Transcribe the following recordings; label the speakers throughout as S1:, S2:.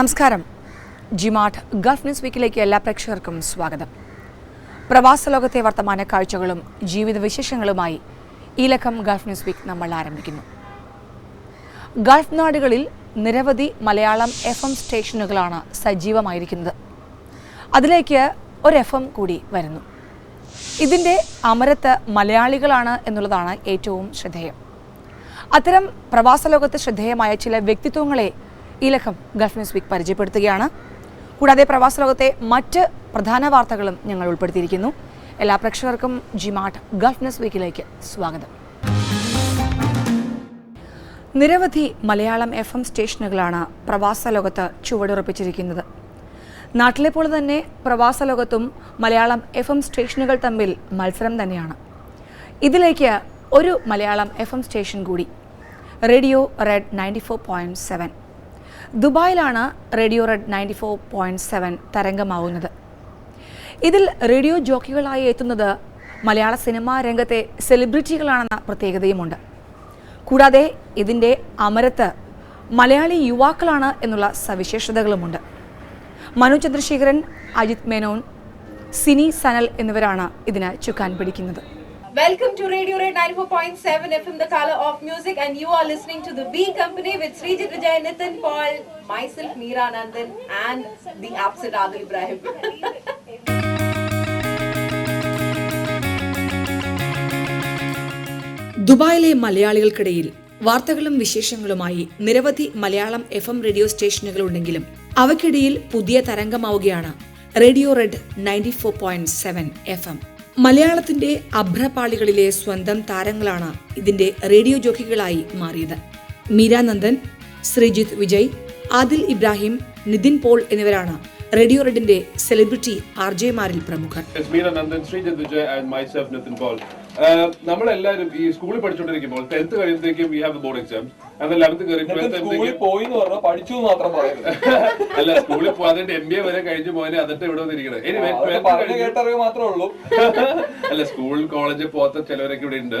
S1: നമസ്കാരം. ജിമാഠ് Gulf news വീക്കിലേക്ക് എല്ലാ പ്രേക്ഷകർക്കും സ്വാഗതം. പ്രവാസ ലോകത്തെ വർത്തമാന കാഴ്ചകളും ജീവിത വിശേഷങ്ങളുമായി ഈ ലക്കം ഗൾഫ് ന്യൂസ് വീക്ക് നമ്മൾ ആരംഭിക്കുന്നു. ഗൾഫ് നാടുകളിൽ നിരവധി മലയാളം എഫ് എം സ്റ്റേഷനുകളാണ് സജീവമായിരിക്കുന്നത്. അതിലേക്ക് ഒരു എഫ് എം കൂടി വരുന്നു. ഇതിന്റെ അമരത്ത് മലയാളികളാണ് എന്നുള്ളതാണ് ഏറ്റവും ശ്രദ്ധേയം. അത്തരം പ്രവാസ ലോകത്ത് ശ്രദ്ധേയമായ ചില വ്യക്തിത്വങ്ങളെ ഈ ലക്കം ഗൾഫ് ന്യൂസ് വീക്ക് പരിചയപ്പെടുത്തുകയാണ്. കൂടാതെ പ്രവാസ ലോകത്തെ മറ്റ് പ്രധാന വാർത്തകളും ഞങ്ങൾ ഉൾപ്പെടുത്തിയിരിക്കുന്നു. എല്ലാ പ്രേക്ഷകർക്കും ജിമാട്ട് ഗൾഫ് ന്യൂസ് വീക്കിലേക്ക് സ്വാഗതം. നിരവധി മലയാളം എഫ് എം സ്റ്റേഷനുകളാണ് പ്രവാസ ലോകത്ത് ചുവടുറപ്പിച്ചിരിക്കുന്നത്. നാട്ടിലെ പോലെ തന്നെ പ്രവാസ ലോകത്തും മലയാളം എഫ് എം സ്റ്റേഷനുകൾ തമ്മിൽ മത്സരം തന്നെയാണ്. ഇതിലേക്ക് ഒരു മലയാളം എഫ് എം സ്റ്റേഷൻ കൂടി. Radio red ninety four point seven. ദുബായിലാണ് radio red ninety four point seven തരംഗമാവുന്നത്. ഇതിൽ റേഡിയോ ജോക്കികളായി എത്തുന്നത് മലയാള സിനിമാ രംഗത്തെ സെലിബ്രിറ്റികളാണെന്ന പ്രത്യേകതയുമുണ്ട്. കൂടാതെ ഇതിന്റെ അമരത്ത് മലയാളി യുവാക്കളാണ് എന്നുള്ള സവിശേഷതകളുമുണ്ട്. മനു ചന്ദ്രശേഖരൻ അജിത് മേനോൻ സിനി സനൽ എന്നിവരാണ് ഇതിന് ചുക്കാൻ പിടിക്കുന്നത്.
S2: Welcome to Radio Red 94.7 FM, the color of music, and you are listening to the B Company with Srijit Vijay, Nitin Paul, myself, Meera Nandan, and the absent Adil Ibrahim.
S1: ദുബായിലെ മലയാളികൾക്കിടയിൽ വാർത്തകളും വിശേഷങ്ങളുമായി നിരവധി മലയാളം എഫ് എം റേഡിയോ സ്റ്റേഷനുകൾ ഉണ്ടെങ്കിലും അവയ്ക്കിടയിൽ പുതിയ തരംഗമാവുകയാണ് radio red ninety four point seven F M മലയാളത്തിന്റെ അഭ്രപാളികളിലെ സ്വന്തം താരങ്ങളാണ് ഇതിന്റെ റേഡിയോ ജോക്കികളായി മാറിയത്. മീരാനന്ദൻ ശ്രീജിത്ത് വിജയ് ആദിൽ ഇബ്രാഹിം നിതിൻ പോൾ എന്നിവരാണ് റേഡിയോ റെഡിന്റെ സെലിബ്രിറ്റി ആർ ജെമാരിൽ പ്രമുഖർ.
S3: നമ്മളെല്ലാവരും ഈ സ്കൂളിൽ പഠിച്ചുകൊണ്ടിരിക്കുമ്പോൾ ടെൻത്ത് കഴിയുമ്പോഴത്തേക്കും വി ഹാവ് ബോർഡ് എക്സാം അത് ലെവൻത്ത് കയറി
S4: പോയി എന്ന് പറഞ്ഞാൽ പഠിച്ചു മാത്രം പറയുന്നത്.
S3: അല്ല സ്കൂളിൽ പോകാതെ എം ബി എ വരെ കഴിഞ്ഞു പോയാൽ എന്നിട്ട് ഇവിടെ വന്നിരിക്കണത് Anyway, 12th
S4: കേട്ടറിവ് മാത്രമേ ഉള്ളൂ.
S3: അല്ല സ്കൂൾ കോളേജ് പോകാത്ത ചിലവരൊക്കെ ഇവിടെ ഉണ്ട്.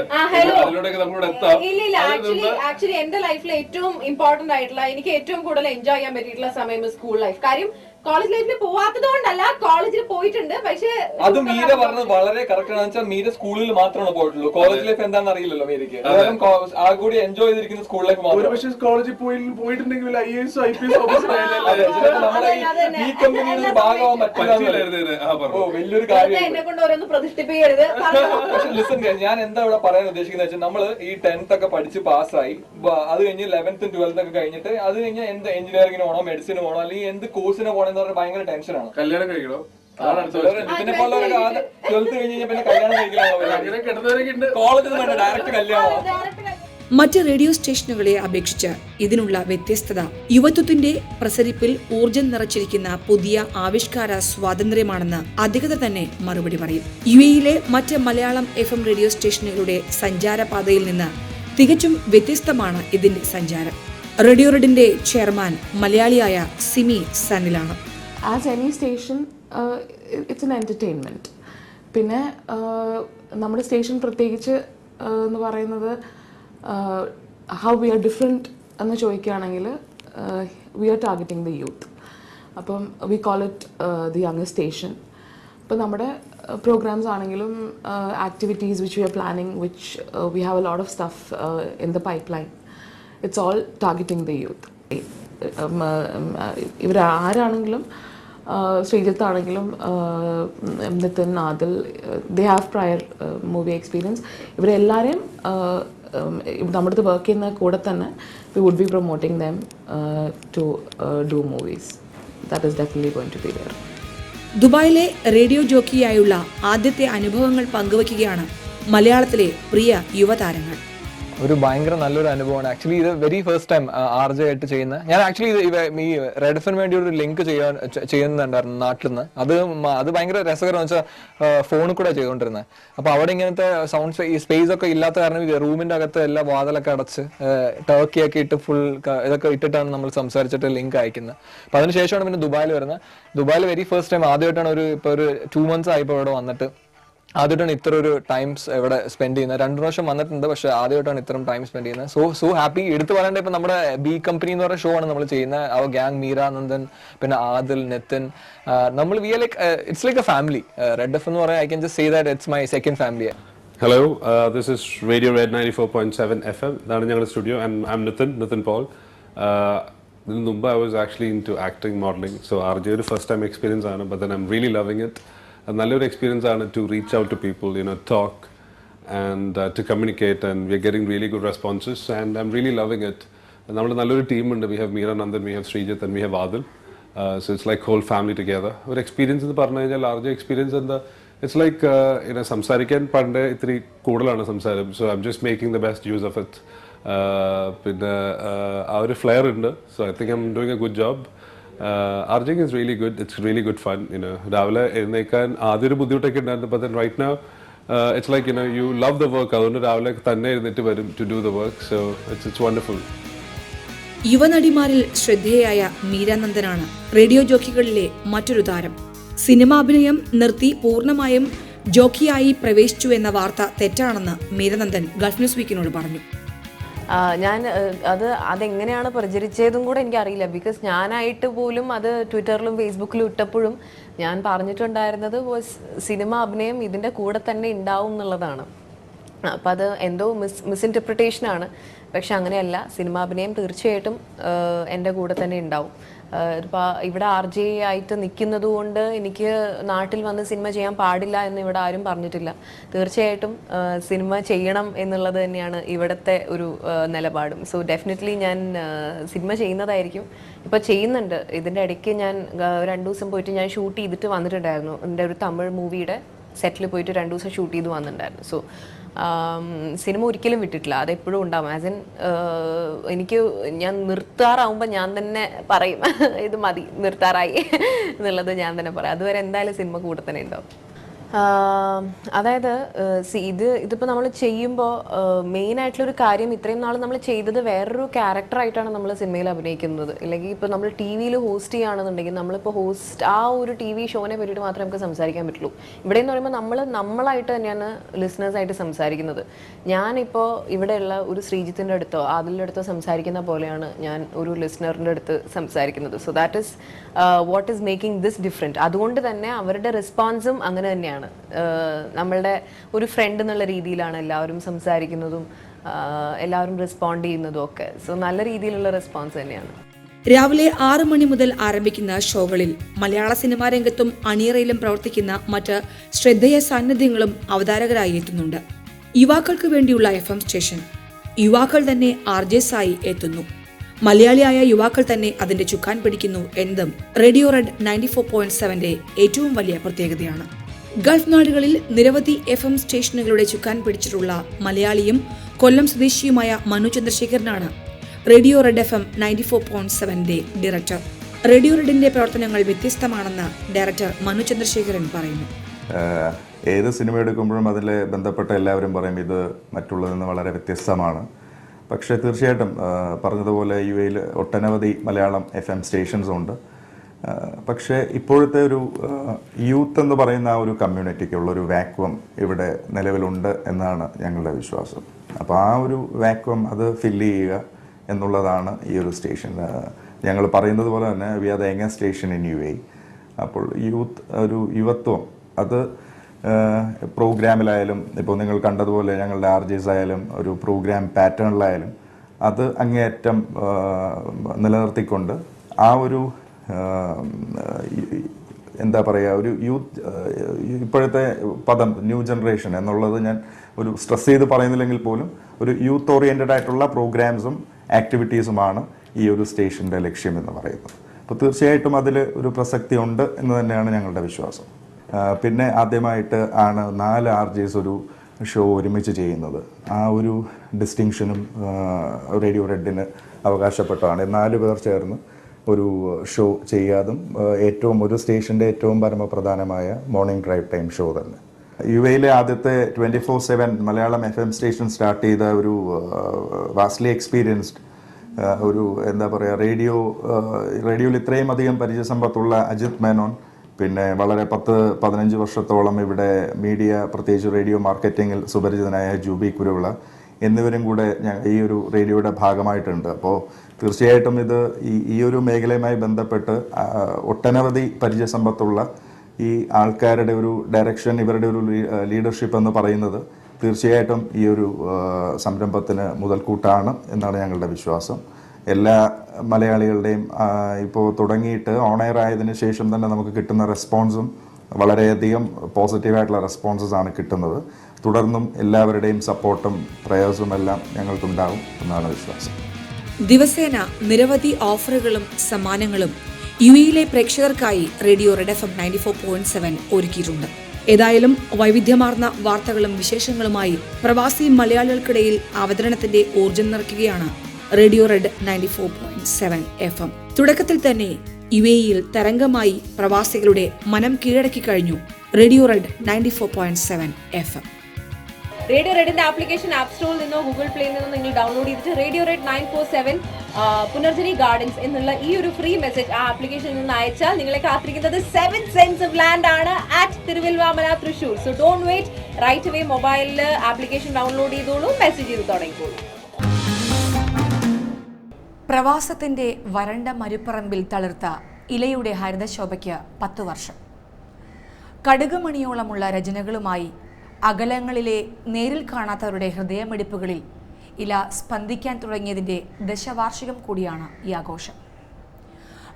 S3: അതിലൂടെയൊക്കെ നമ്മളോട് എത്താം.
S2: ഇല്ല ഇല്ല ആക്ച്വലി ആക്ച്വലി എന്റെ ലൈഫിൽ ഏറ്റവും ഇമ്പോർട്ടന്റ് ആയിട്ടുള്ള എനിക്ക് ഏറ്റവും കൂടുതൽ എൻജോയ് ചെയ്യാൻ പറ്റിയിട്ടുള്ള സമയം സ്കൂൾ ലൈഫ് കാര്യം കോളേജ് ലൈഫിൽ പോവാത്തത് കൊണ്ടല്ല കോളേജിൽ പോയിട്ടുണ്ട് പക്ഷേ
S4: അത് മീര പറഞ്ഞത് വളരെ കറക്റ്റ് ആണ്. വെച്ചാൽ മീര സ്കൂളിൽ മാത്രമാണ് പോയിട്ടുള്ളൂ. കോളേജ് ലൈഫ് എന്താണെന്ന് അറിയില്ലല്ലോ മീരയ്ക്ക്. കാരണം കോ- ആ കൂടി എൻജോയ് ചെയ്തിരിക്കുന്ന സ്കൂൾ ലൈഫ്
S3: ഒരു
S4: മാത്രം.
S3: പക്ഷേ കോളേജിൽ പോയി പോയിട്ടുണ്ടെങ്കിൽ I S I P S officer
S4: ഈ- കമ്പനിയുടെ ഭാഗമാവാൻ പറ്റില്ല ഓ വലിയൊരു കാര്യം
S2: എന്നെ കൊണ്ട് ഓരോന്ന് പ്രതിഷ്ഠിപ്പിക്കരുത്
S4: പക്ഷെ ലിസൺ ഞാൻ എന്താ ഇവിടെ പറയാൻ ഉദ്ദേശിക്കുന്നത് വെച്ചാൽ നമ്മൾ ഈ ടെൻത്ത് ഒക്കെ പഠിച്ച് പാസ്സായി അത് കഴിഞ്ഞ് ലെവൻത്തും ട്വൽത്തും ഒക്കെ കഴിഞ്ഞിട്ട് അത് കഴിഞ്ഞ് എന്ത് എഞ്ചിനീയറിംഗിന് പോകണോ മെഡിസിന് പോകണോ അല്ലെങ്കിൽ എന്ത് കോഴ്സിന് പോകണം എന്ന് പറഞ്ഞാൽ ഭയങ്കര ടെൻഷനാണ്
S3: കല്യാണം കഴിക്കണോ?
S4: ട്വൽത്ത് കഴിഞ്ഞ് കഴിഞ്ഞാൽ പിന്നെ കല്യാണം കഴിക്കലാണോ?
S3: അങ്ങനെ കിടന്നവരൊക്കെ ഉണ്ട്.
S4: കോളേജിൽ നിന്ന് ഡയറക്റ്റ് കല്യാണം?
S1: മറ്റ് റേഡിയോ സ്റ്റേഷനുകളെ അപേക്ഷിച്ച് ഇതിനുള്ള വ്യത്യസ്തത യുവത്വത്തിന്റെ പ്രസരിപ്പിൽ ഊർജം നിറച്ചിരിക്കുന്ന പുതിയ ആവിഷ്കാര സ്വാതന്ത്ര്യമാണെന്ന് അധികൃതർ തന്നെ മറുപടി പറയും. യു എയിലെ മറ്റ് മലയാളം എഫ് എം റേഡിയോ സ്റ്റേഷനുകളുടെ സഞ്ചാരപാതയിൽ നിന്ന് തികച്ചും വ്യത്യസ്തമാണ് ഇതിന്റെ സഞ്ചാരം. റേഡിയോ റെഡിന്റെ ചെയർമാൻ മലയാളിയായ Simi സനിലാണ്
S5: as any station it's an entertainment പിന്നെ നമ്മുടെ സ്റ്റേഷൻ പ്രത്യേകിച്ച് എന്ന് പറയുന്നത് ഹൗ വി ആർ ഡിഫറെന്റ് എന്ന് ചോദിക്കുകയാണെങ്കിൽ we are targeting the youth അപ്പം we call it the young station അപ്പോൾ നമ്മുടെ പ്രോഗ്രാംസ് ആണെങ്കിലും activities which we are planning which we have a lot of stuff in the pipeline it's all targeting the youth ഇവർ ആരാണെങ്കിലും ആണെങ്കിലും Nithin Adil they have prior movie experience ഇവരെല്ലാവരെയും നമ്മുടെ അടുത്ത് work ചെയ്യുന്ന കൂടെ തന്നെ we would be promoting them to do movies that is definitely going to be there
S1: ദുബായിലെ radio ജോക്കിയായുള്ള ആദ്യത്തെ അനുഭവങ്ങൾ പങ്കുവയ്ക്കുകയാണ് മലയാളത്തിലെ പ്രിയ യുവതാരങ്ങൾ.
S6: ഒരു ഭയങ്കര നല്ലൊരു അനുഭവമാണ്. ആക്ച്വലി ഇത് very first time R J ആയിട്ട് ചെയ്യുന്ന. ഞാൻ ആക്ച്വലി ഇത് ഈ റെഡഫിന് വേണ്ടി ഒരു ലിങ്ക് ചെയ്യാൻ ചെയ്യുന്നുണ്ടായിരുന്നു നാട്ടിൽ നിന്ന് അത് അത് ഭയങ്കര രസകരം വെച്ചാൽ ഫോണിൽ കൂടെ ചെയ്തുകൊണ്ടിരുന്നത് അപ്പൊ അവിടെ ഇങ്ങനത്തെ സൗണ്ട് ഈ സ്പേസ് ഒക്കെ ഇല്ലാത്ത കാരണം റൂമിന്റെ അകത്ത് എല്ലാ വാതിലൊക്കെ അടച്ച് ടർക്കി ഒക്കെ ഇട്ട് ഫുൾ ഇതൊക്കെ ഇട്ടിട്ടാണ് നമ്മൾ സംസാരിച്ചിട്ട് ലിങ്ക് അയക്കുന്നത് അപ്പൊ അതിനുശേഷമാണ് പിന്നെ ദുബായിൽ വരുന്നത് ദുബായിൽ വെരി ഫസ്റ്റ് ടൈം ആദ്യമായിട്ടാണ് ഒരു ഇപ്പൊ ഒരു ടു മന്ത്സ് ആയിപ്പോ ഇവിടെ വന്നിട്ട്. ആദ്യമായിട്ടാണ് ഇത്ര ഒരു ടൈംസ് ഇവിടെ സ്പെൻഡ് ചെയ്യുന്നത്. രണ്ടു പ്രാവശ്യം വന്നിട്ടുണ്ട് പക്ഷെ ആദ്യമായിട്ടാണ് ഇത്രയും ടൈം സ്പെൻഡ് ചെയ്യുന്നത്. സോ സോ ഹാപ്പി എടുത്തു പറയേണ്ട ഇപ്പൊ നമ്മുടെ ബി കമ്പനി എന്ന് പറയുന്ന ഷോ ആണ് നമ്മൾ ചെയ്യുന്നത്. അവ ഗ്യാങ് മീര നന്ദൻ പിന്നെ ആദിൽ നെത്തൻ നമ്മൾ we are like it's like a family red F എന്ന് പറയാൻ I can just say that it's my second family
S3: hello this is radio red ninety four point seven F M ഇതാണ് ഞങ്ങളുടെ studio I'm Nithin Nithin Paul ഇതിന് മുമ്പ് I was actually into acting modelling so R J ഒരു first time experience ആണ്. But I'm really loving it നല്ലൊരു experience ആണ് to reach out to people you know talk and to communicate and we are getting really good responses and I'm really loving it നമ്മൾ നല്ലൊരു ടീമുണ്ട് we have Meera Nandan we have Sreejith and we have Adil so it's like whole family together ഒരു experience എന്ന് പറഞ്ഞു കഴിഞ്ഞാൽ large experience എന്താ? It's like ഇങ്ങനെ സംസാരിക്കാൻ പണ്ട് ഇത്തിരി കൂടുതലാണ് സംസാരം. So I just making the best use of it പിന്നെ uh, ആ ഒരു ഫ്ലെയർ ഉണ്ട്. So I think I'm doing a good job RJing is really good it's really good fun ഇന്ന് രാവിലെ എഴുന്നേക്കാൻ ആദ്യം ഒരു ബുദ്ധിമുട്ടൊക്കെ ഉണ്ടായിരുന്നു. But right now it's like you you love the work അതുകൊണ്ട് രാവിലെ തന്നെ എഴുന്നേറ്റ് വരും to do the work so it's it's wonderful
S1: യുവനടിമാരിൽ ശ്രദ്ധേയായ മീരാനന്ദനാണ് റേഡിയോ ജോക്കികളിലെ മറ്റൊരു താരം. സിനിമ അഭിനയം നിർത്തി പൂർണമായും ജോക്കിയായി പ്രവേശിച്ചു എന്ന വാർത്ത തെറ്റാണെന്ന് മീരാനന്ദൻ ഗൾഫ് ന്യൂസ് വീക്കിനോട് പറഞ്ഞു.
S7: ഞാൻ അത് അതെങ്ങനെയാണ് പ്രചരിച്ചതും കൂടെ എനിക്കറിയില്ല. ബിക്കോസ് ഞാനായിട്ട് പോലും അത് ട്വിറ്ററിലും ഫേസ്ബുക്കിലും ഇട്ടപ്പോഴും ഞാൻ പറഞ്ഞിട്ടുണ്ടായിരുന്നത് സിനിമ അഭിനയം ഇതിന്റെ കൂടെ തന്നെ ഉണ്ടാവും എന്നുള്ളതാണ്. അപ്പം അത് എന്തോ മിസ് മിസ്ഇന്റർപ്രിട്ടേഷനാണ് പക്ഷെ അങ്ങനെയല്ല സിനിമാഭിനയം തീർച്ചയായിട്ടും എന്റെ കൂടെ തന്നെ ഉണ്ടാവും ഇപ്പോൾ ഇവിടെ ആർ ജെ ആയിട്ട് നിൽക്കുന്നത് കൊണ്ട് എനിക്ക് നാട്ടിൽ വന്ന് സിനിമ ചെയ്യാൻ പാടില്ല എന്ന് ഇവിടെ ആരും പറഞ്ഞിട്ടില്ല. തീർച്ചയായിട്ടും സിനിമ ചെയ്യണം എന്നുള്ളത് തന്നെയാണ് ഇവിടുത്തെ ഒരു നിലപാടും. സോ ഡെഫിനറ്റ്ലി ഞാൻ സിനിമ ചെയ്യുന്നതായിരിക്കും. ഇപ്പോൾ ചെയ്യുന്നുണ്ട്. ഇതിന്റെ ഇടയ്ക്ക് ഞാൻ രണ്ടു ദിവസം പോയിട്ട് ഞാൻ ഷൂട്ട് ചെയ്തിട്ട് വന്നിട്ടുണ്ടായിരുന്നു. എന്റെ ഒരു തമിഴ് മൂവിയുടെ സെറ്റിൽ പോയിട്ട് രണ്ടു ദിവസം ഷൂട്ട് ചെയ്ത് വന്നിട്ടുണ്ടായിരുന്നു. സോ സിനിമ ഒരിക്കലും വിട്ടിട്ടില്ല. അതെപ്പോഴും ഉണ്ടാവും. ആസ് ഇൻ എനിക്ക് ഞാൻ നിർത്താറാവുമ്പോൾ ഞാൻ തന്നെ പറയും. ഇത് മതി നിർത്താറായി എന്നുള്ളത് ഞാൻ തന്നെ പറയും. അതുവരെ എന്തായാലും സിനിമ കൂടെ തന്നെ ഉണ്ടാവും. അതായത് സി ഇത് ഇതിപ്പോൾ നമ്മൾ ചെയ്യുമ്പോൾ മെയിൻ ആയിട്ടുള്ള ഒരു കാര്യം ഇത്രയും നാൾ നമ്മൾ ചെയ്തത് വേറൊരു ക്യാരക്ടറായിട്ടാണ് നമ്മൾ സിനിമയിൽ അഭിനയിക്കുന്നത്. അല്ലെങ്കിൽ ഇപ്പോൾ നമ്മൾ ടി വിയിൽ ഹോസ്റ്റ് ചെയ്യുകയാണെന്നുണ്ടെങ്കിൽ നമ്മളിപ്പോൾ ഹോസ്റ്റ് ആ ഒരു ടി വി ഷോനെ പറ്റിയിട്ട് മാത്രമേ നമുക്ക് സംസാരിക്കാൻ പറ്റുള്ളൂ. ഇവിടെ എന്ന് പറയുമ്പോൾ നമ്മൾ നമ്മളായിട്ട് തന്നെയാണ് ലിസണേഴ്സായിട്ട് സംസാരിക്കുന്നത്. ഞാനിപ്പോൾ ഇവിടെയുള്ള ഒരു ശ്രീജിത്തിന്റെ അടുത്തോ അതിന്റെ അടുത്തോ സംസാരിക്കുന്ന പോലെയാണ് ഞാൻ ഒരു ലിസണറിന്റെ അടുത്ത് സംസാരിക്കുന്നത്. So that is what is making this different അതുകൊണ്ട് തന്നെ അവരുടെ റെസ്പോൺസും അങ്ങനെ തന്നെയാണ്. ആഹ് നമ്മളുടെ ഒരു ഫ്രണ്ട് എന്നുള്ള രീതിയിലാണ് എല്ലാവരും സംസാരിക്കുന്നതും എല്ലാവരും റെസ്പോണ്ട് ചെയ്യുന്നതും ഒക്കെ. സോ നല്ല രീതിയിലുള്ള റെസ്പോൺസ് തന്നെയാണ്.
S1: രാവിലെ ആറ് മണി മുതൽ ആരംഭിക്കുന്ന ഷോകളിൽ മലയാള സിനിമാ രംഗത്തും അണിയറയിലും പ്രവർത്തിക്കുന്ന മറ്റ് ശ്രദ്ധേയ സാന്നിധ്യങ്ങളും അവതാരകരായി എത്തുന്നുണ്ട്. യുവാക്കൾക്ക് വേണ്ടിയുള്ള എഫ് എം സ്റ്റേഷൻ. യുവാക്കൾ തന്നെ ആർ ജെ സായി എത്തുന്നു. മലയാളിയായ യുവാക്കൾ തന്നെ അതിന്റെ ചുക്കാൻ പിടിക്കുന്നു എന്നതും radio red ninety four point സെവന്റെ ഏറ്റവും വലിയ പ്രത്യേകതയാണ്. ഗൾഫ് നാടുകളിൽ നിരവധി എഫ് എം സ്റ്റേഷനുകളുടെ ചുക്കാൻ പിടിച്ചിട്ടുള്ള മലയാളിയും കൊല്ലം സ്വദേശിയുമായ Manu ചന്ദ്രശേഖരനാണ്. Radio red F M ninety four point സെവന്റെ director. Radio റെഡിന്റെ പ്രവർത്തനങ്ങൾ വ്യത്യസ്തമാണെന്ന് ഡയറക്ടർ മനു ചന്ദ്രശേഖരൻ പറയുന്നു.
S8: ഏത് സിനിമ എടുക്കുമ്പോഴും അതിലെ ബന്ധപ്പെട്ട എല്ലാവരും പറയും ഇത് മറ്റുള്ളതിൽ നിന്ന് വളരെ വ്യത്യസ്തമാണ്. പക്ഷേ തീർച്ചയായിട്ടും പറഞ്ഞതുപോലെ യു എയിൽ ഒട്ടനവധി മലയാളം എഫ് എം സ്റ്റേഷൻസ് ഉണ്ട് പക്ഷേ ഇപ്പോഴത്തെ ഒരു യൂത്ത് എന്ന് പറയുന്ന ആ ഒരു കമ്മ്യൂണിറ്റിക്കുള്ള ഒരു വാക്വം ഇവിടെ നിലവിലുണ്ട് എന്നാണ് ഞങ്ങളുടെ വിശ്വാസം. അപ്പോൾ ആ ഒരു വാക്വം അത് ഫില്ല് ചെയ്യുക എന്നുള്ളതാണ് ഈ ഒരു സ്റ്റേഷൻ ഞങ്ങൾ പറയുന്നത് പോലെ തന്നെ we are the young station in U A അപ്പോൾ യൂത്ത് ഒരു യുവത്വം അത് പ്രോഗ്രാമിലായാലും ഇപ്പോൾ നിങ്ങൾ കണ്ടതുപോലെ ഞങ്ങളുടെ ആർ ജെസ് ആയാലും ഒരു പ്രോഗ്രാം പാറ്റേണിലായാലും അത് അങ്ങേയറ്റം നിലനിർത്തിക്കൊണ്ട് ആ ഒരു എന്താ പറയുക ഒരു യൂത്ത് ഇപ്പോഴത്തെ പദം ന്യൂ ജനറേഷൻ എന്നുള്ളത് ഞാൻ ഒരു സ്ട്രെസ് ചെയ്ത് പറയുന്നില്ലെങ്കിൽ പോലും ഒരു യൂത്ത് ഓറിയന്റഡ് ആയിട്ടുള്ള പ്രോഗ്രാംസും ആക്ടിവിറ്റീസുമാണ് ഈ ഒരു സ്റ്റേഷന്റെ ലക്ഷ്യം എന്ന് പറയുന്നത്. അപ്പോൾ തീർച്ചയായിട്ടും അതിൽ ഒരു പ്രസക്തി ഉണ്ട് എന്ന് തന്നെയാണ് ഞങ്ങളുടെ വിശ്വാസം. പിന്നെ ആദ്യമായിട്ട് ആണ് നാല് ആർ ജെസ് ഒരു ഷോ ഒരുമിച്ച് ചെയ്യുന്നത്. ആ ഒരു ഡിസ്റ്റിങ്ഷനും റേഡിയോ റെഡിന് അവകാശപ്പെട്ടതാണ് നാല് പേർ ചേർന്ന് ഒരു ഷോ ചെയ്യാതും ഏറ്റവും ഒരു സ്റ്റേഷന്റെ ഏറ്റവും പരമപ്രധാനമായ മോർണിംഗ് ഡ്രൈവ് ടൈം ഷോ തന്നെ. യു എയിലെ ആദ്യത്തെ twenty four seven Malayalam F M station start ചെയ്ത ഒരു വാസ്റ്റ്ലി എക്സ്പീരിയൻസ്ഡ് ഒരു എന്താ പറയുക റേഡിയോ റേഡിയോയിൽ ഇത്രയും അധികം പരിചയസമ്പത്തുള്ള അജിത് മേനോൻ പിന്നെ വളരെ പത്ത് പതിനഞ്ച് വർഷത്തോളം ഇവിടെ മീഡിയ പ്രത്യേകിച്ച് റേഡിയോ മാർക്കറ്റിങ്ങിൽ സുപരിചിതനായ ജൂബി കുരുവിള എന്നിവരും കൂടെ ഈ ഒരു റേഡിയോയുടെ ഭാഗമായിട്ടുണ്ട്. അപ്പോൾ തീർച്ചയായിട്ടും ഇത് ഈ ഈ ഒരു മേഖലയുമായി ബന്ധപ്പെട്ട് ഒട്ടനവധി പരിചയസമ്പത്തുള്ള ഈ ആൾക്കാരുടെ ഒരു ഡയറക്ഷൻ ഇവരുടെ ഒരു ലീഡർഷിപ്പ് എന്ന് പറയുന്നത് തീർച്ചയായിട്ടും ഈ ഒരു സംരംഭത്തിന് മുതൽക്കൂട്ടാണ് എന്നാണ് ഞങ്ങളുടെ വിശ്വാസം. എല്ലാ മലയാളികളുടെയും ഇപ്പോൾ തുടങ്ങിയിട്ട് ഓണയർ ആയതിനു ശേഷം തന്നെ നമുക്ക് കിട്ടുന്ന റെസ്പോൺസും വളരെയധികം പോസിറ്റീവായിട്ടുള്ള റെസ്പോൺസസ് ആണ് കിട്ടുന്നത്. തുടർന്നും എല്ലാവരുടെയും സപ്പോർട്ടും പ്രയാസവും എല്ലാം ഞങ്ങൾക്കുണ്ടാകും എന്നാണ് വിശ്വാസം.
S1: ദിവസേന നിരവധി ഓഫറുകളും സമ്മാനങ്ങളും യു എയിലെ പ്രേക്ഷകർക്കായി radio red F M ninety four point seven ഒരുക്കിയിട്ടുണ്ട്. ഏതായാലും വൈവിധ്യമാർന്ന വാർത്തകളും വിശേഷങ്ങളുമായി പ്രവാസി മലയാളികൾക്കിടയിൽ അവതരണത്തിന്റെ ഊർജം നിറയ്ക്കുകയാണ് radio red ninety four point seven F M. തുടക്കത്തിൽ തന്നെ യു എയിൽ തരംഗമായി പ്രവാസികളുടെ മനം കീഴടക്കി കഴിഞ്ഞു. Radio red ninety four point seven F M.
S2: Radio റെഡിന്റെ application app സ്റ്റോറിൽ നിന്നോ ഗൂഗിൾ പ്ലേയിൽ നിന്നോ നിങ്ങൾ ഡൗൺലോഡ് ചെയ്തിട്ട് radio red nine four seven Punarjani gardens എന്നുള്ള ഈ ഒരു ഫ്രീ മെസ്സേജ് ആ ആപ്ലിക്കേഷനിൽ നിന്ന് അയച്ചാൽ നിങ്ങളെ കാത്തിരിക്കുന്നത് സെവൻ സെൻസ് ഓഫ് ലാൻഡ് ആണ് at Thiruvallamala Thrissur. So don't wait right away മൊബൈലിൽ ആപ്ലിക്കേഷൻ ഡൗൺലോഡ് ചെയ്തോളൂ മെസ്സേജ് ചെയ്ത് തുടങ്ങിക്കോളൂ.
S1: പ്രവാസത്തിന്റെ വരണ്ട മരുപ്പറമ്പിൽ തളിർത്ത ഇലയുടെ ഹരിതശോഭയ്ക്ക് പത്തു വർഷം. കടുകുമണിയോളമുള്ള രചനകളുമായി അകലങ്ങളിലെ നേരിൽ കാണാത്തവരുടെ ഹൃദയമിടിപ്പുകളിൽ ഇല സ്പന്ദിക്കാൻ തുടങ്ങിയതിന്റെ ദശവാർഷികം കൂടിയാണ് ഈ ആഘോഷം.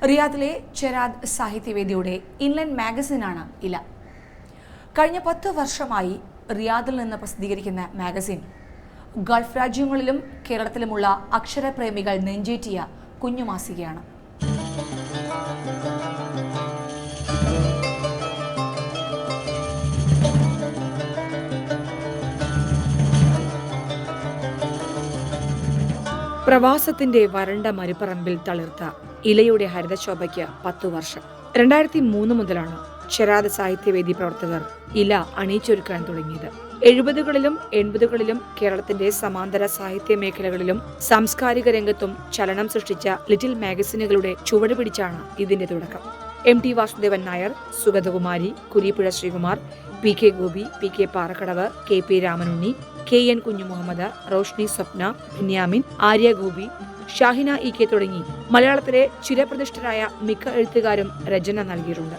S1: റിയാദിലെ ചെരാദ് സാഹിത്യവേദിയുടെ ഇൻലൻഡ് മാഗസിനാണ് ഇല. കഴിഞ്ഞ പത്തു വർഷമായി റിയാദിൽ നിന്ന് പ്രസിദ്ധീകരിക്കുന്ന മാഗസിൻ ഗൾഫ് രാജ്യങ്ങളിലും കേരളത്തിലുമുള്ള അക്ഷരപ്രേമികൾ നെഞ്ചേറ്റിയ കുഞ്ഞുമാസികയാണ്. പ്രവാസത്തിന്റെ വരണ്ട മരുപ്പറമ്പിൽ തളിർത്ത ഇലയുടെ ഹരിതശോഭയ്ക്ക് പത്തു വർഷം. രണ്ടായിരത്തി മൂന്ന് മുതലാണ് ശരാദ സാഹിത്യവേദി പ്രവർത്തകർ ഇല അണിയിച്ചൊരുക്കാൻ തുടങ്ങിയത്. എഴുപതുകളിലും എൺപതുകളിലും കേരളത്തിന്റെ സമാന്തര സാഹിത്യ മേഖലകളിലും സാംസ്കാരിക രംഗത്തും ചലനം സൃഷ്ടിച്ച ലിറ്റിൽ മാഗസിനുകളുടെ ചുവട് പിടിച്ചാണ് ഇതിന്റെ തുടക്കം. M T Vasudevan Nair Sugathakumari Kurippuzha Sreekumar P K Gopi P K Parakkadavu K P Ramanunni K N Kunjumuhammed Roshni Swapna Benyamin Arya Gopi Shahina E K തുടങ്ങി മലയാളത്തിലെ ചിരപ്രതിഷ്ഠരായ മിക്ക എഴുത്തുകാരും രചന നൽകിയിട്ടുണ്ട്.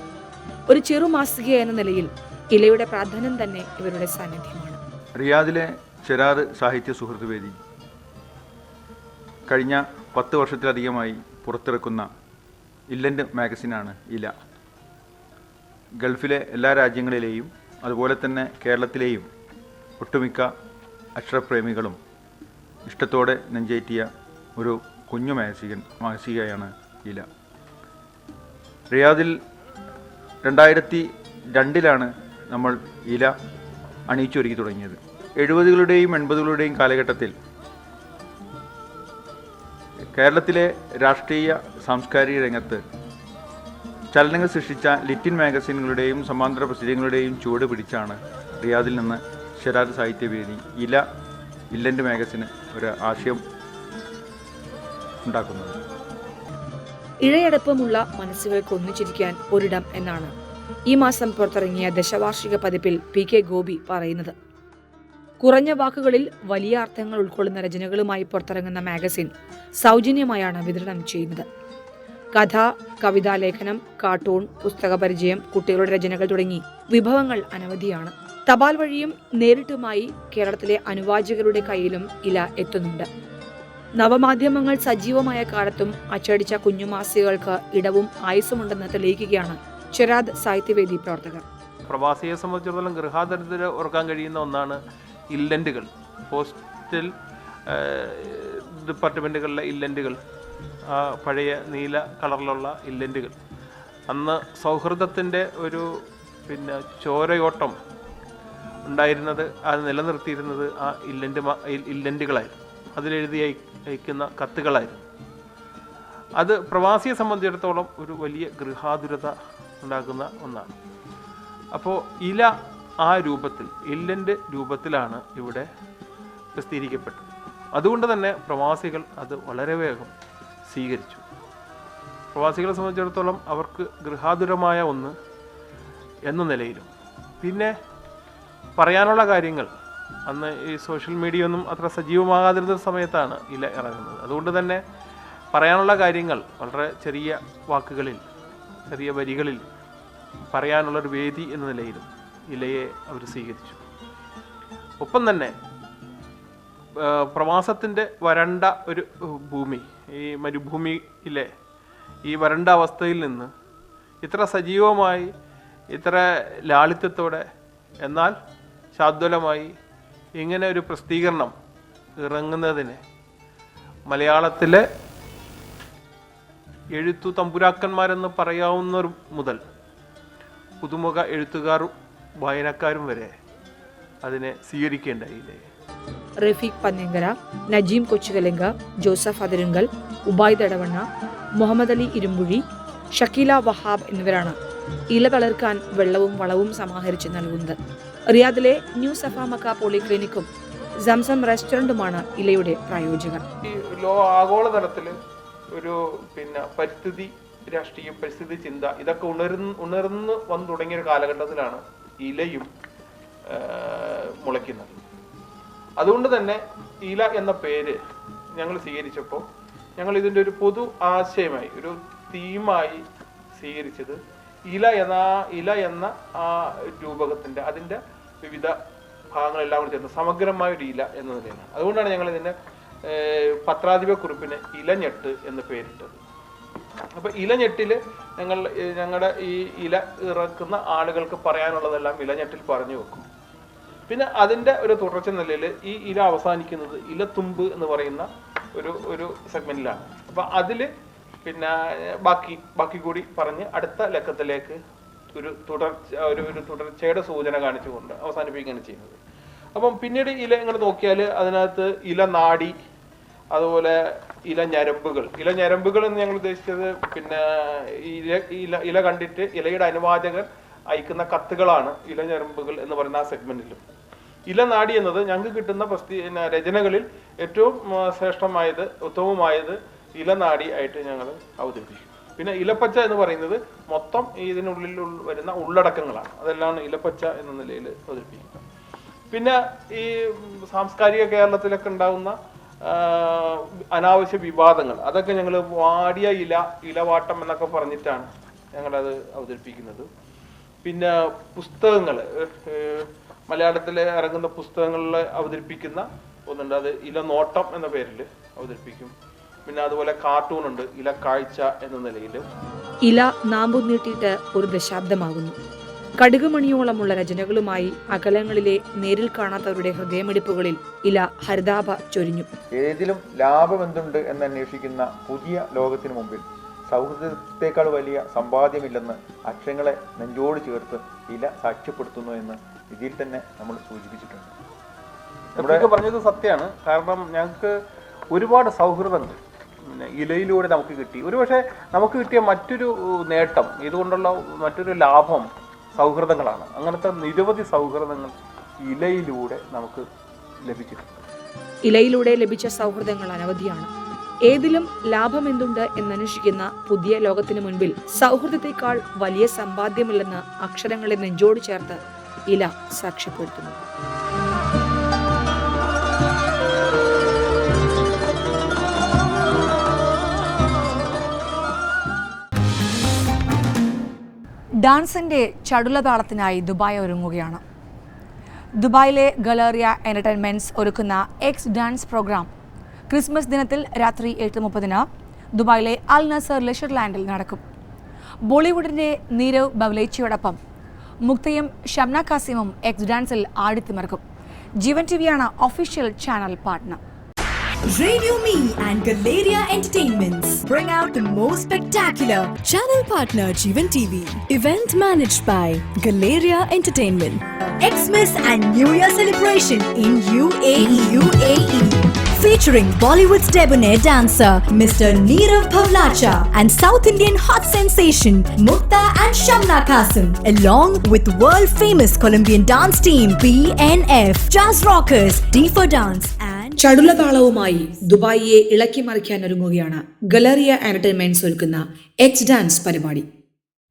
S1: ഒരു ചെറു മാസിക എന്ന നിലയിൽ ഇലയുടെ പ്രാധാന്യം തന്നെ ഇവരുടെ സാന്നിധ്യമാണ്.
S9: റിയാദിലെ ചെരാറ് സാഹിത്യ സുഹൃത്ത് വേദി കഴിഞ്ഞ പത്ത് വർഷത്തിലധികമായി പുറത്തിറക്കുന്ന ഇല്ലന്റ് മാഗസിനാണ് ഇല. ഗൾഫിലെ എല്ലാ രാജ്യങ്ങളിലെയും അതുപോലെ തന്നെ കേരളത്തിലെയും ഒട്ടുമിക്ക അക്ഷരപ്രേമികളും ഇഷ്ടത്തോടെ നെഞ്ചേറ്റിയ ഒരു കുഞ്ഞു മാസികൻ മാസികയാണ് ഇല. റിയാദിൽ രണ്ടായിരത്തി രണ്ടിലാണ് നമ്മൾ ഇല അണിയിച്ചൊരുക്കി തുടങ്ങിയത്. എഴുപതുകളുടെയും എൺപതുകളുടെയും കാലഘട്ടത്തിൽ കേരളത്തിലെ രാഷ്ട്രീയ സാംസ്കാരിക രംഗത്ത് ചലനങ്ങൾ സൃഷ്ടിച്ച ലിറ്റിൻ മാഗസീനുകളുടെയും സമാന്തര പ്രസിദ്ധങ്ങളുടെയും ചുവട് പിടിച്ചാണ് റിയാദിൽ നിന്ന് ശരാദ് സാഹിത്യവേദി ഇല ഇല്ലന്റ് മാഗസിന് ഒരു ആശയം ഉണ്ടാക്കുന്നത്.
S1: ഇഴയടപ്പമുള്ള മനസ്സുകൾക്ക് ഒന്നിച്ചിരിക്കാൻ ഒരിടം എന്നാണ്. ഈ മാസം പുറത്തിറങ്ങിയ ദശവാർഷിക പതിപ്പിൽ പി കെ ഗോപി പറയുന്നത്. കുറഞ്ഞ വാക്കുകളിൽ വലിയ അർത്ഥങ്ങൾ ഉൾക്കൊള്ളുന്ന രചനകളുമായി പുറത്തിറങ്ങുന്ന മാഗസിൻ സൗജന്യമായാണ് വിതരണം ചെയ്യുന്നത്. കഥ കവിതാ ലേഖനം കാർട്ടൂൺ പുസ്തക പരിചയം കുട്ടികളുടെ രചനകൾ തുടങ്ങി വിഭവങ്ങൾ അനവധിയാണ്. തപാൽ വഴിയും നേരിട്ടുമായി കേരളത്തിലെ അനുവാചകരുടെ കയ്യിലും ഇല എത്തുന്നുണ്ട്. നവമാധ്യമങ്ങൾ സജീവമായ കാലത്തും അച്ചടിച്ച കുഞ്ഞുമാസികൾക്ക് ഇടവും ആയുസുമുണ്ടെന്ന് തെളിയിക്കുകയാണ് ചെറാദ് സാഹിത്യവേദി പ്രവർത്തകർ.
S10: പ്രവാസിയെ സംബന്ധിച്ചിടത്തോളം ഗൃഹാതരത്തിൽ ഓർക്കാൻ കഴിയുന്ന ഒന്നാണ് ഇല്ലന്റുകൾ പോസ്റ്റൽ ഡിപ്പാർട്ട്മെന്റുകളിലെ ഇല്ലന്റുകൾ പഴയ നീല കളറിലുള്ള ഇല്ലന്റുകൾ അന്ന് സൗഹൃദത്തിന്റെ ഒരു പിന്നെ ചോരയോട്ടം ഉണ്ടായിരുന്നത് അത് നിലനിർത്തിയിരുന്നത് ആ ഇല്ലന്റ് ഇല്ലന്റുകളായിരുന്നു അതിലെഴുതി അയ- അയക്കുന്ന കത്തുകളായിരുന്നു. അത് പ്രവാസിയെ സംബന്ധിച്ചിടത്തോളം ഒരു വലിയ ഗൃഹാതുരത ഉണ്ടാക്കുന്ന ഒന്നാണ്. അപ്പോൾ ഇല ആ രൂപത്തിൽ ഇല്ലന്റെ രൂപത്തിലാണ് ഇവിടെ പ്രസിദ്ധീകരിക്കപ്പെട്ടത്. അതുകൊണ്ട് തന്നെ പ്രവാസികൾ അത് വളരെ വേഗം സ്വീകരിച്ചു. പ്രവാസികളെ സംബന്ധിച്ചിടത്തോളം അവർക്ക് ഗൃഹാതുരമായ ഒന്ന് എന്ന നിലയിലും. പിന്നെ പറയാനുള്ള കാര്യങ്ങൾ. അന്ന് ഈ സോഷ്യൽ മീഡിയ ഒന്നും അത്ര സജീവമാകാതിരുന്ന സമയത്താണ് ഇല ഇറങ്ങുന്നത്. അതുകൊണ്ട് തന്നെ പറയാനുള്ള കാര്യങ്ങൾ വളരെ ചെറിയ വാക്കുകളിൽ ചെറിയ വരികളിൽ പറയാനുള്ളൊരു വേദി എന്ന നിലയിലും ഇലയെ അവർ സ്വീകരിച്ചു. ഒപ്പം തന്നെ പ്രവാസത്തിന്റെ വരണ്ട ഒരു ഭൂമി ഈ മരുഭൂമിയിലെ ഈ വരണ്ട അവസ്ഥയിൽ നിന്ന് ഇത്ര സജീവമായി ഇത്ര ലാളിത്യത്തോടെ എന്നാൽ ശാദ്വലമായി ഇങ്ങനെ ഒരു പ്രസിദ്ധീകരണം ഇറങ്ങുന്നതിന് മലയാളത്തിലെ എഴുത്തു തമ്പുരാക്കന്മാരെന്ന് പറയാവുന്നവർ മുതൽ പുതുമുഖ എഴുത്തുകാർ വായനക്കാരും വരെ അതിനെ സ്വീകരിക്കേണ്ടായില്ലേ?
S1: റഫീഖ് പന്നിങ്കര നജീം കൊച്ചുകലിംഗ ജോസഫ് അതിരുങ്കൽ ഉബായ് തടവണ്ണ മുഹമ്മദ് അലി ഇരുമ്പുഴി ഷക്കീല വഹാബ് എന്നിവരാണ് ഇല തളിർക്കാൻ വെള്ളവും വളവും സമാഹരിച്ച് നൽകുന്നത്. റിയാദിലെ ന്യൂ സഫ മക്ക പോളിക്ലിനിക്കും സംസം റെസ്റ്റോറന്റുമാണ് ഇലയുടെ പ്രായോജകർ.
S10: ആഗോളതലത്തിൽ ഒരു പിന്നെ പരിസ്ഥിതി രാഷ്ട്രീയ പരിസ്ഥിതി ചിന്ത ഇതൊക്കെ ഉണർന്ന് ഉണർന്ന് വന്നു തുടങ്ങിയ ഒരു കാലഘട്ടത്തിലാണ് ഇലയും മുളയ്ക്കുന്നത്. അതുകൊണ്ട് തന്നെ ഇല എന്ന പേര് ഞങ്ങൾ സ്വീകരിച്ചപ്പോൾ ഞങ്ങൾ ഇതിന്റെ ഒരു പൊതു ആശയമായി ഒരു തീമായി സ്വീകരിച്ചത് ഇല എന്ന ഇല എന്ന ആ രൂപകത്തിന്റെ അതിന്റെ വിവിധ ഭാഗങ്ങളെല്ലാം കൂടി ചേർന്ന് സമഗ്രമായ ഒരു ഇല എന്ന നിലയിലാണ്. അതുകൊണ്ടാണ് ഞങ്ങൾ ഇതിന്റെ പത്രാധിപ കുറിപ്പിന് ഇലഞ്ഞെട്ട് എന്ന് പേരിട്ടത്. അപ്പൊ ഇലഞ്ഞെട്ടിൽ ഞങ്ങൾ ഞങ്ങളുടെ ഈ ഇല ഇറക്കുന്ന ആളുകൾക്ക് പറയാനുള്ളതെല്ലാം ഇലഞ്ഞെട്ടിൽ പറഞ്ഞു വെക്കും. പിന്നെ അതിന്റെ ഒരു തുടർച്ച നിലയിൽ ഈ ഇല അവസാനിക്കുന്നത് ഇലത്തുമ്പ് എന്ന് പറയുന്ന ഒരു ഒരു സെഗ്മെന്റിലാണ്. അപ്പൊ അതിൽ പിന്നെ ബാക്കി ബാക്കി കൂടി പറഞ്ഞ് അടുത്ത ലക്കത്തിലേക്ക് ഒരു തുടർച്ച ഒരു ഒരു തുടർച്ചയുടെ സൂചന കാണിച്ചുകൊണ്ട് അവസാനിപ്പിക്കുകയാണ് ചെയ്യുന്നത്. അപ്പം പിന്നീട് ഇല ഇങ്ങനെ നോക്കിയാൽ അതിനകത്ത് ഇല നാടി അതുപോലെ ഇല ഞരമ്പുകൾ. ഇല ഞരമ്പുകൾ എന്ന് ഞങ്ങൾ ഉദ്ദേശിച്ചത് പിന്നെ ഇല ഇല ഇല കണ്ടിട്ട് ഇലയുടെ അനുവാചകർ അയക്കുന്ന കത്തുകളാണ് ഇല ഞരമ്പുകൾ എന്ന് പറയുന്ന ആ സെഗ്മെന്റിലും ഇലനാടി എന്നത് ഞങ്ങൾക്ക് കിട്ടുന്ന പ്രസ്തി രചനകളിൽ ഏറ്റവും ശ്രേഷ്ഠമായത് ഉത്തമമായത് ഇല നാടി ആയിട്ട് ഞങ്ങൾ അവതരിപ്പിക്കും. പിന്നെ ഇലപ്പച്ച എന്ന് പറയുന്നത് മൊത്തം ഇതിനുള്ളിൽ വരുന്ന ഉള്ളടക്കങ്ങളാണ്. അതെല്ലാം ഇലപ്പച്ച എന്ന നിലയിൽ അവതരിപ്പിക്കും. പിന്നെ ഈ സാംസ്കാരിക കേരളത്തിലൊക്കെ ഉണ്ടാകുന്ന അനാവശ്യ വിവാദങ്ങൾ. അതൊക്കെ ഞങ്ങൾ വാടിയ ഇല ഇലവാട്ടം എന്നൊക്കെ പറഞ്ഞിട്ടാണ് ഞങ്ങളത് അവതരിപ്പിക്കുന്നത്. പിന്നെ പുസ്തകങ്ങൾ മലയാളത്തിൽ ഇറങ്ങുന്ന പുസ്തകങ്ങളിൽ അവതരിപ്പിക്കുന്ന ഒന്നുണ്ട്. അത് ഇല നോട്ടം എന്ന പേരിൽ അവതരിപ്പിക്കും. പിന്നെ അതുപോലെ കാർട്ടൂൺ ഉണ്ട് ഇല കാഴ്ച എന്ന നിലയിൽ
S1: ഇല നാമ്പു നീട്ടിയിട്ട് ഒരു ദശാബ്ദമാകുന്നു. കടുകുമണിയോളമുള്ള രചനകളുമായി അകലങ്ങളിലെ നേരിൽ കാണാത്തവരുടെ ഹൃദയമിടിപ്പുകളിൽ ഇല ഹരിതാഭ ചൊരിഞ്ഞു.
S9: ഏതിലും ലാഭം എന്തുണ്ട് എന്ന് അന്വേഷിക്കുന്ന പുതിയ ലോകത്തിന് മുമ്പിൽ സൗഹൃദത്തെക്കാൾ വലിയ സമ്പാദ്യമില്ലെന്ന് അക്ഷരങ്ങളെ നെഞ്ചോട് ചേർത്ത് ഇല സാക്ഷ്യപ്പെടുത്തുന്നു എന്ന് ഇതിൽ തന്നെ നമ്മൾ സൂചിപ്പിച്ചിട്ടുണ്ട്.
S10: നമ്മുടെ പറഞ്ഞത് സത്യമാണ്. കാരണം ഞങ്ങൾക്ക് ഒരുപാട് സൗഹൃദങ്ങൾ ഇലയിലൂടെ നമുക്ക് കിട്ടി. ഒരുപക്ഷെ നമുക്ക് കിട്ടിയ മറ്റൊരു നേട്ടം ഇതുകൊണ്ടുള്ള മറ്റൊരു ലാഭം സൗഹൃദങ്ങളാണ്. അങ്ങനത്തെ നിരവധി സൗഹൃദങ്ങൾ ഇലയിലൂടെ നമുക്ക് ലഭിച്ചിട്ടുണ്ട്.
S1: ഇലയിലൂടെ ലഭിച്ച സൗഹൃദങ്ങൾ അനവധിയാണ്. ഏതിലും ലാഭം എന്തുണ്ട് എന്നന്വേഷിക്കുന്ന പുതിയ ലോകത്തിനു മുൻപിൽ സൗഹൃദത്തെക്കാൾ വലിയ സമ്പാദ്യമില്ലെന്ന് അക്ഷരങ്ങളെ നെഞ്ചോട് ചേർത്ത് ഇല സാക്ഷ്യപ്പെടുത്തുന്നു. ഡാൻസിന്റെ ചടുലതാളത്തിനായി ദുബായ് ഒരുങ്ങുകയാണ്. ദുബായിലെ ഗലേറിയ എന്റർടൈൻമെന്റ്സ് ഒരുക്കുന്ന എക്സ് ഡാൻസ് പ്രോഗ്രാം ക്രിസ്മസ് ദിനത്തിൽ രാത്രി എട്ട് മുപ്പതിന് ദുബായിലെ അൽ നസർ ലെഷർ ലാൻഡിൽ നടക്കും. ബോളിവുഡിന്റെ നീരവ് ബവ്ലേച്ചിയോടൊപ്പം മുക്തയും ഷംന കാസിമും എക്സ് ഡാൻസിൽ ആടിത്തിമിറക്കും Jeevan T വിയാണ് official channel partner
S11: Radio Me and Galeria Entertainments bring out the most spectacular channel partner Jeevan TV. Event managed by Galeria Entertainment. Xmas and New Year celebration in UAE. UAE. Featuring Bollywood's debonair dancer Mr. Neerav Bhavlacha and South Indian hot sensation Mukta and Shamna Kasim, along with world famous Colombian dance team BNF, Jazz Rockers, D Dance, and
S1: ചടുലതാളവുമായി ദുബായിയെ ഇളക്കി മറിക്കാൻ ഒരുങ്ങുകയാണ് Galleria entertainments ഒരുക്കുന്ന X dance പരിപാടി.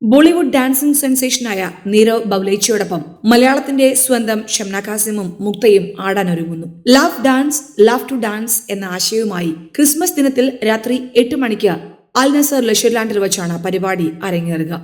S1: Bollywood dancing സെൻസേഷനായ നീരവ് ബൗലേച്ചിയോടൊപ്പം മലയാളത്തിന്റെ സ്വന്തം ഷംന കാസിമും മുക്തയും ആടാൻ ഒരുങ്ങുന്നു. Love dance love to dance എന്ന ആശയവുമായി ക്രിസ്മസ് ദിനത്തിൽ രാത്രി എട്ട് മണിക്ക് അൽ നസർ ലഷർലാൻഡിൽ വെച്ചാണ് പരിപാടി അരങ്ങേറുക.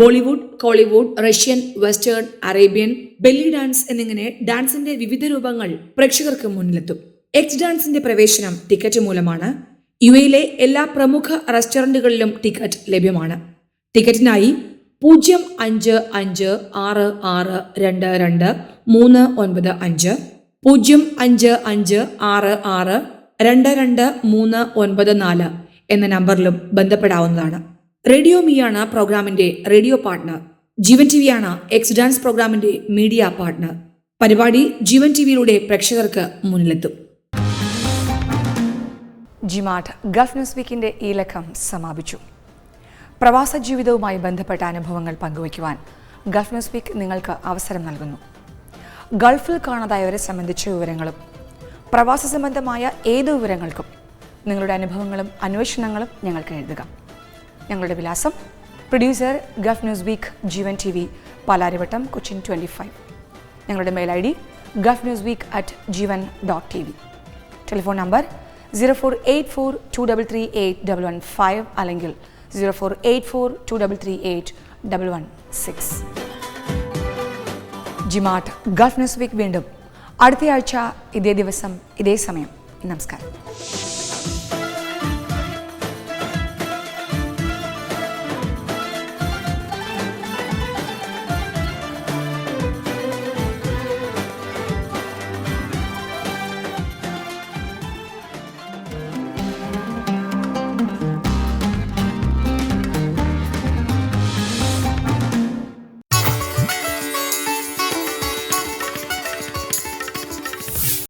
S1: Bollywood Kollywood Russian western Arabian belly dance എന്നിങ്ങനെ ഡാൻസിന്റെ വിവിധ രൂപങ്ങൾ പ്രേക്ഷകർക്ക് മുന്നിലെത്തും. എക്സ് ഡാൻസിന്റെ പ്രവേശനം ടിക്കറ്റ് മൂലമാണ്. യു എയിലെ എല്ലാ പ്രമുഖ റെസ്റ്റോറന്റുകളിലും ടിക്കറ്റ് ലഭ്യമാണ്. ടിക്കറ്റിനായി പൂജ്യം അഞ്ച് അഞ്ച് ആറ് ആറ് രണ്ട് രണ്ട് മൂന്ന് ഒൻപത് അഞ്ച് പൂജ്യം അഞ്ച് അഞ്ച് ആറ് ആറ് രണ്ട് രണ്ട് മൂന്ന് ഒൻപത് നാല് എന്ന നമ്പറിലും ബന്ധപ്പെടാവുന്നതാണ്. റേഡിയോ മിയാണ് പ്രോഗ്രാമിന്റെ റേഡിയോ പാർട്ട്ണർ ജീവൻ ടി വിയാണ് എക്സ് ഡാൻസ് പ്രോഗ്രാമിന്റെ മീഡിയ പാർട്ട്ണർ പരിപാടി ജീവൻ ടി വിയിലൂടെ പ്രേക്ഷകർക്ക് മുന്നിലെത്തും. ജിമാട്ട് ഗൾഫ് ന്യൂസ് വീക്കിന്റെ ഈ ലക്കം സമാപിച്ചു. പ്രവാസ ജീവിതവുമായി ബന്ധപ്പെട്ട അനുഭവങ്ങൾ പങ്കുവയ്ക്കുവാൻ ഗൾഫ് ന്യൂസ് വീക്ക് നിങ്ങൾക്ക് അവസരം നൽകുന്നു. ഗൾഫിൽ കാണാതായവരെ സംബന്ധിച്ച വിവരങ്ങളും പ്രവാസ സംബന്ധമായ ഏത് വിവരങ്ങൾക്കും നിങ്ങളുടെ അനുഭവങ്ങളും അന്വേഷണങ്ങളും ഞങ്ങൾക്ക് എഴുതുക. ഞങ്ങളുടെ വിലാസം. Producer Gulf news week Jeevan T V Palarivattom Cochin twenty five ഞങ്ങളുടെ mail I D Gulf news week at Jeevan dot T V telephone number zero four eight four two double three eight double one five അല്ലെങ്കിൽ zero four eight four two double three eight double one six ജിമാട്ട് Gulf news week വീണ്ടും. അടുത്തയാഴ്ച ഇതേ ദിവസം ഇതേ സമയം. നമസ്കാരം.